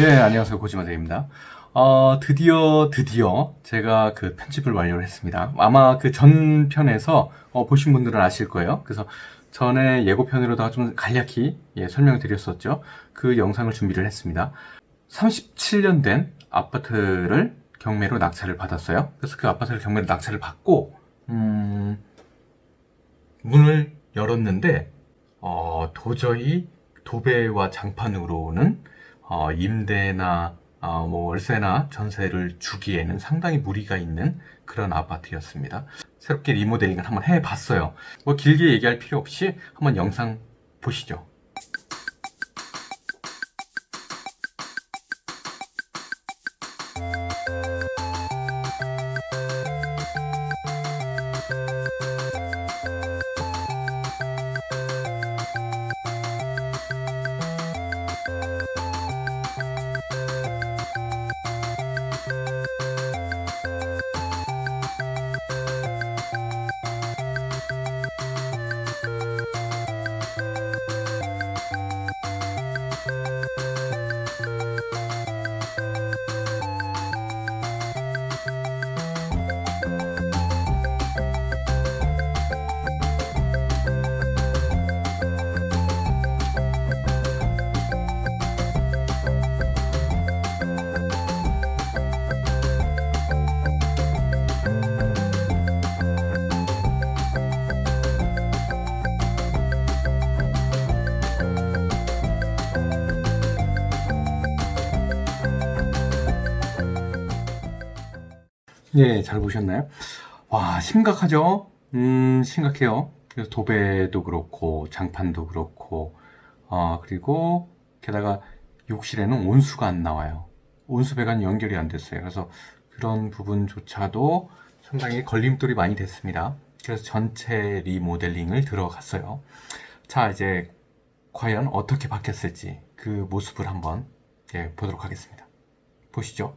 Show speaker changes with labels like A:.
A: 예, 안녕하세요. 고지마대입니다. 어, 드디어, 드디어 제가 그 편집을 완료를 했습니다. 아마 그 전편에서 어, 보신 분들은 아실 거예요. 그래서 전에 예고편으로다가 좀 간략히 예, 설명을 드렸었죠. 그 영상을 준비를 했습니다. 37년 된 아파트를 경매로 낙찰을 받았어요. 그래서 그 아파트를 경매로 낙찰을 받고, 음, 문을 열었는데, 어, 도저히 도배와 장판으로는 어, 임대나 어, 뭐 월세나 전세를 주기에는 상당히 무리가 있는 그런 아파트였습니다. 새롭게 리모델링을 한번 해봤어요. 뭐 길게 얘기할 필요 없이 한번 영상 보시죠. 예, 잘 보셨나요? 와, 심각하죠? 음, 심각해요. 그래서 도배도 그렇고, 장판도 그렇고, 어, 그리고 게다가 욕실에는 온수가 안 나와요. 온수 배관이 연결이 안 됐어요. 그래서 그런 부분조차도 상당히 걸림돌이 많이 됐습니다. 그래서 전체 리모델링을 들어갔어요. 자, 이제 과연 어떻게 바뀌었을지 그 모습을 한번 예, 보도록 하겠습니다. 보시죠.